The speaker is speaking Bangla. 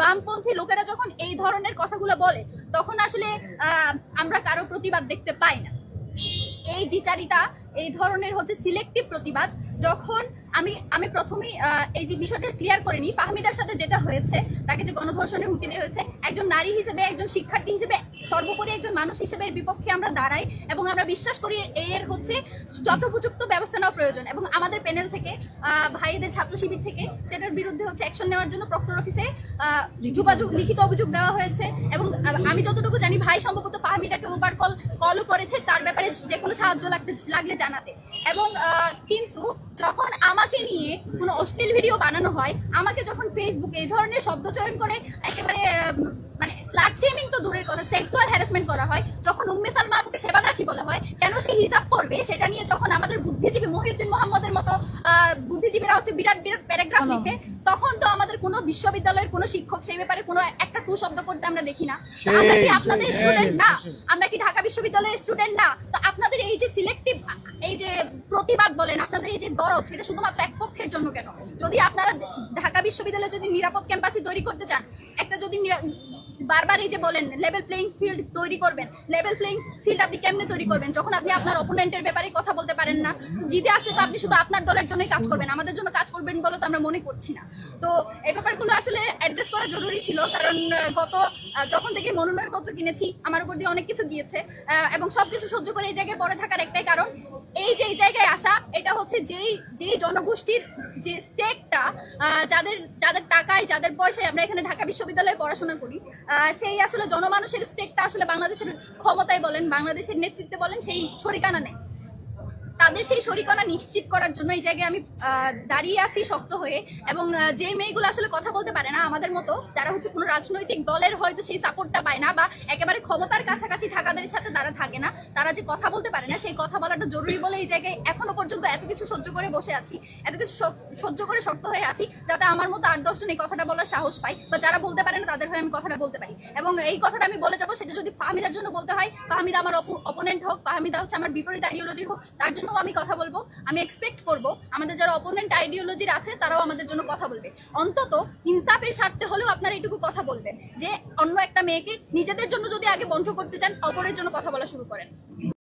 বামপন্থী লোকেরা যখন এই ধরনের কথাগুলো বলে, তখন আসলে আমরা কারও প্রতিবাদ দেখতে পাই না। এই দ্বিচারিতা এই ধরনের হচ্ছে সিলেক্টিভ প্রতিবাদ, যখন আমি আমি প্রথমেই এই যে বিষয়টা ক্লিয়ার করে নিই, ফাহমিদার সাথে যেটা হয়েছে, তাকে যে গণধর্ষণের হুমকি দেওয়া হয়েছে, একজন নারী হিসেবে, একজন শিক্ষার্থী হিসেবে, সর্বোপরি একজন মানুষ হিসেবে এর বিপক্ষে আমরা দাঁড়াই, এবং আমরা বিশ্বাস করি এর হচ্ছে যথোপযুক্ত ব্যবস্থা নেওয়া প্রয়োজন, এবং প্যানেল থেকে ভাইদের ছাত্র শিবির থেকে সেটার বিরুদ্ধে হচ্ছে অ্যাকশন নেওয়ার জন্য প্রক্টর অফিসে যোগাযোগ, লিখিত অভিযোগ দেওয়া হয়েছে এবং আমি যতটুকু জানি ভাই সম্ভবত ফাহমিদাকে ওভার কল কলও করেছে, তার ব্যাপারে যে কোনো সাহায্য লাগতে, লাগলে জানাতে। এবং কিন্তু যখন আমাকে নিয়ে কোনো অশ্লীল ভিডিও বানানো হয়, আমাকে যখন ফেসবুকে এই ধরনের শব্দ চয়ন করে, একেবারে স্লাট শেমিং তো দূরের কথা। সেক্সুয়াল হ্যারাসমেন্ট করা হয়। যখন উম্মে সালমা আপুকে সেবাদাসী বলা হয় কেন সে হিজাব করবে সেটা নিয়ে যখন আমাদের বুদ্ধিজীবী মহিউদ্দিন মোহাম্মদের মতো আহ, বুদ্ধিজীবীরা হচ্ছে বিরাট বিরাট প্যারাগ্রাফ লিখে তখন তো আমাদের কোনো বিশ্ববিদ্যালয়ের কোনো শিক্ষক সেই ব্যাপারে কোনো একটা টু শব্দ করতে আমরা দেখি না। আমরা কি আপনাদের স্টুডেন্ট না? আমরা কি ঢাকা বিশ্ববিদ্যালয়ের স্টুডেন্ট না? তো আপনাদের এই যে সিলেক্টিভ এই যে প্রতিবাদ বলেন আপনাদের এই যে দরদ সেটা শুধুমাত্র এক পক্ষের জন্য কেন? যদি আপনারা ঢাকা বিশ্ববিদ্যালয়ে যদি নিরাপদ ক্যাম্পাসই তৈরি করতে চান একটা যদি নিরা- বারবার এই যে বলেন লেভেল প্লেইং ফিল্ড তৈরি করবেন। লেভেল প্লেইং ফিল্ড আপনি কেমনে তৈরি করবেন? যখন আপনি আপনার অপোনেন্টের ব্যাপারে কথা বলতে পারেন না, জিতে আসলে তো আপনি শুধু আপনার দলের জন্যই কাজ করবেন, আমাদের জন্য কাজ করবেন বলে তো আমরা মনে করছি না। তো এই ব্যাপারগুলো আসলে অ্যাড্রেস করা জরুরি ছিল, কারণ গত যখন থেকে মনোনয়নপত্র কিনেছি, আমার উপর দিয়ে অনেক কিছু গিয়েছে এবং সবকিছু সহ্য করে এই জায়গায় পড়ে থাকার একটাই কারণ এই যে এই জায়গায় আসা, এটা হচ্ছে যেই যেই জনগোষ্ঠীর যে স্টেকটা যাদের যাদের টাকায়, যাদের পয়সায় আমরা এখানে ঢাকা বিশ্ববিদ্যালয়ে পড়াশোনা করি সেই আসলে জনমানুষের স্টেকটা আসলে বাংলাদেশের ক্ষমতায় বলেন, বাংলাদেশের নেতৃত্বে বলেন, সেই ছড়িকানা নেই। তাদের সেই শরিকনা নিশ্চিত করার জন্য এই জায়গায় আমি দাঁড়িয়ে আছি শক্ত হয়ে। এবং যে মেয়েগুলো আসলে কথা বলতে পারে না আমাদের মতো, যারা হচ্ছে কোনো রাজনৈতিক দলের হয়তো সেই সাপোর্টটা পায় না বা একেবারে ক্ষমতার কাছাকাছি থাকাদের সাথে তারা থাকে না, তারা যে কথা বলতে পারে না সেই কথা বলাটা জরুরি বলে এই জায়গায় এখনও পর্যন্ত এত কিছু সহ্য করে বসে আছি, এত কিছু সহ্য করে শক্ত হয়ে আছি যাতে আমার মতো আট দশজন এই কথাটা বলার সাহস পাই বা যারা বলতে পারে না তাদের হয়ে আমি কথাটা বলতে পারি। এবং এই কথাটা আমি বলে যাব, সেটা যদি ফাহমিদার জন্য বলতে হয়, ফাহমিদা আমার অপোনেন্ট হোক, ফাহমিদা হচ্ছে আমার বিপরীত আইডিওলজির হোক, তার জন্য আমি কথা বলব, আমি এক্সপেক্ট করব, আমাদের যারা অপোনেন্ট আইডিওলজির আছে, তারাও আমাদের জন্য কথা বলবে। অন্তত ইনসাফের স্বার্থে হলেও আপনারা এটুকু কথা বলবেন, যে অন্য একটা মেয়েকে নিজেদের জন্য যদি আগে বন্ধ করতে চান, অপরের জন্য কথা বলা শুরু করেন।